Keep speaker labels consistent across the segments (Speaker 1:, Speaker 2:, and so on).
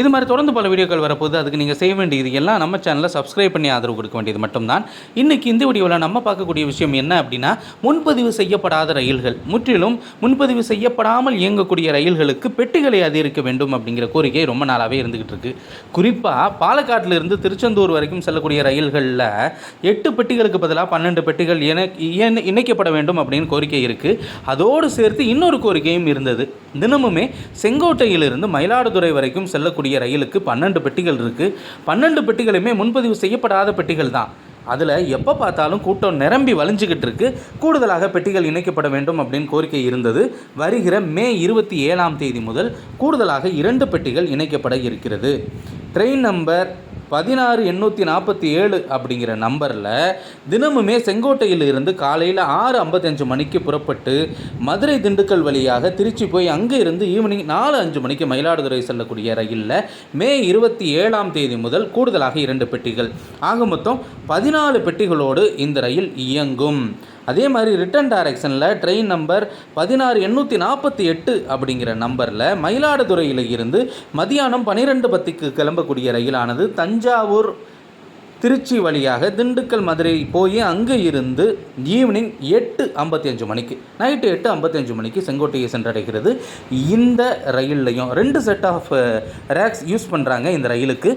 Speaker 1: இது மாதிரி தொடர்ந்து பல வீடியோக்கள் வரப்போது அதுக்கு நீங்கள் செய்ய வேண்டியது எல்லாம் நம்ம சேனலை சப்ஸ்கிரைப் பண்ணி ஆதரவு கொடுக்க வேண்டியது மட்டும்தான். இன்றைக்கி இந்த வீடியோவில் நம்ம பார்க்கக்கூடிய விஷயம் என்ன அப்படின்னா முன்பதிவு செய்யப்படாத ரயில்கள். முற்றிலும் முன்பதிவு செய்யப்படாமல் இயங்கக்கூடிய ரயில்களுக்கு பெட்டிகளை அதிகரிக்க வேண்டும் அப்படிங்கிற கோரிக்கை ரொம்ப நாளாகவே இருந்துகிட்டு இருக்கு. குறிப்பாக பாலக்காட்டில் இருந்து திருச்செந்தூர் வரைக்கும் செல்லக்கூடிய ரயில்களில் எட்டு பெட்டிகளுக்கு பதிலாக பன்னெண்டு பெட்டிகள் என இணைக்கப்பட வேண்டும் அப்படின்னு கோரிக்கை இருக்குது அதோடு சேர்த்து இன்னொரு கோரிக்கையும் இருந்தது. தினமுமே செங்கோட்டையிலிருந்து மயிலாடுதுறை வரைக்கும் செல்லக்கூடிய ரயிலுக்கு பன்னெண்டு பெட்டிகள் இருக்குது பன்னெண்டு பெட்டிகளுமே முன்பதிவு செய்யப்படாத பெட்டிகள் தான். அதில் எப்போ பார்த்தாலும் கூட்டம் நிரம்பி வலிஞ்சுக்கிட்டு இருக்கு. கூடுதலாக பெட்டிகள் இணைக்கப்பட வேண்டும் அப்படின்னு கோரிக்கை இருந்தது. வருகிற மே இருபத்தி ஏழாம் தேதி முதல் கூடுதலாக இரண்டு பெட்டிகள் இணைக்கப்பட இருக்கிறது. ட்ரெயின் நம்பர் பதினாறு எண்ணூற்றி நாற்பத்தி ஏழு அப்படிங்கிற நம்பரில் தினமுமே செங்கோட்டையில் இருந்து காலையில் ஆறு ஐம்பத்தஞ்சு மணிக்கு புறப்பட்டு மதுரை திண்டுக்கல் வழியாக திருச்சி போய் அங்கே இருந்து ஈவினிங் நாலு அஞ்சு மணிக்கு மயிலாடுதுறை செல்லக்கூடிய ரயிலில் மே இருபத்தி ஏழாம் தேதி முதல் கூடுதலாக இரண்டு பெட்டிகள். ஆக மொத்தம் பதினாலு பெட்டிகளோடு இந்த ரயில் இயங்கும். அதே மாதிரி ரிட்டன் டைரக்ஷனில் ட்ரெயின் நம்பர் பதினாறு எண்ணூற்றி நாற்பத்தி எட்டு அப்படிங்கிற நம்பரில் மயிலாடுதுறையில் இருந்து மதியானம் பனிரெண்டு பத்துக்கு கிளம்பக்கூடிய ரயிலானது தஞ்சாவூர் திருச்சி வழியாக திண்டுக்கல் மதுரை போய் அங்கே இருந்து ஈவினிங் எட்டு ஐம்பத்தி அஞ்சு மணிக்கு நைட்டு எட்டு ஐம்பத்தஞ்சு மணிக்கு செங்கோட்டையை சென்றடைகிறது. இந்த ரயில்லையும் ரெண்டு செட் ஆஃப் ரேக்ஸ் யூஸ் பண்ணுறாங்க இந்த ரயிலுக்கு.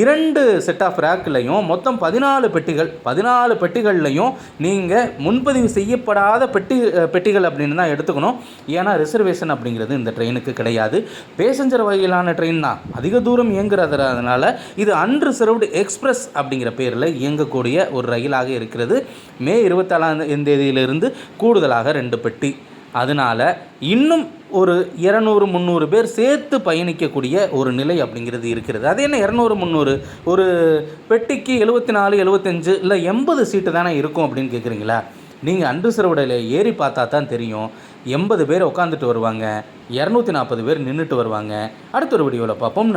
Speaker 1: இரண்டு செட் ஆஃப் ரேக்லையும் மொத்தம் பதினாலு பெட்டிகள் பதினாலு பெட்டிகள்லையும் நீங்கள் முன்பதிவு செய்யப்படாத பெட்டி பெட்டிகள் அப்படின்னு தான் எடுத்துக்கணும். ஏன்னா ரிசர்வேஷன் அப்படிங்கிறது இந்த ட்ரெயினுக்கு கிடையாது. பேசஞ்சர் வகையிலான ட்ரெயின் தான். அதிக தூரம் இயங்குறதுனால இது அன்ரிசர்வ்டு எக்ஸ்பிரஸ் அப்படிங்கிற பேரில் இயங்கக்கூடிய ஒரு ரயிலாக இருக்கிறது. மே இருபத்தாலாம் தேதியிலிருந்து கூடுதலாக ரெண்டு பெட்டி. அதனால் இன்னும் ஒரு இரநூறு முந்நூறு பேர் சேர்த்து பயணிக்கக்கூடிய ஒரு நிலை அப்படிங்கிறது இருக்கிறது. அது என்ன இரநூறு முந்நூறு? ஒரு பெட்டிக்கு எழுபத்தி நாலு எழுபத்தஞ்சு இல்லை எண்பது சீட்டு தானே இருக்கும் அப்படின்னு கேட்குறீங்களா நீங்கள் அன்ரிசர்வ்டில் ஏறி பார்த்தா தான் தெரியும். எண்பது பேர் உட்காந்துட்டு வருவாங்க. இரநூத்தி நாற்பது பேர் நின்றுட்டு வருவாங்க. அடுத்த ஒரு வீடியோவில் பார்ப்போம். நன்றி.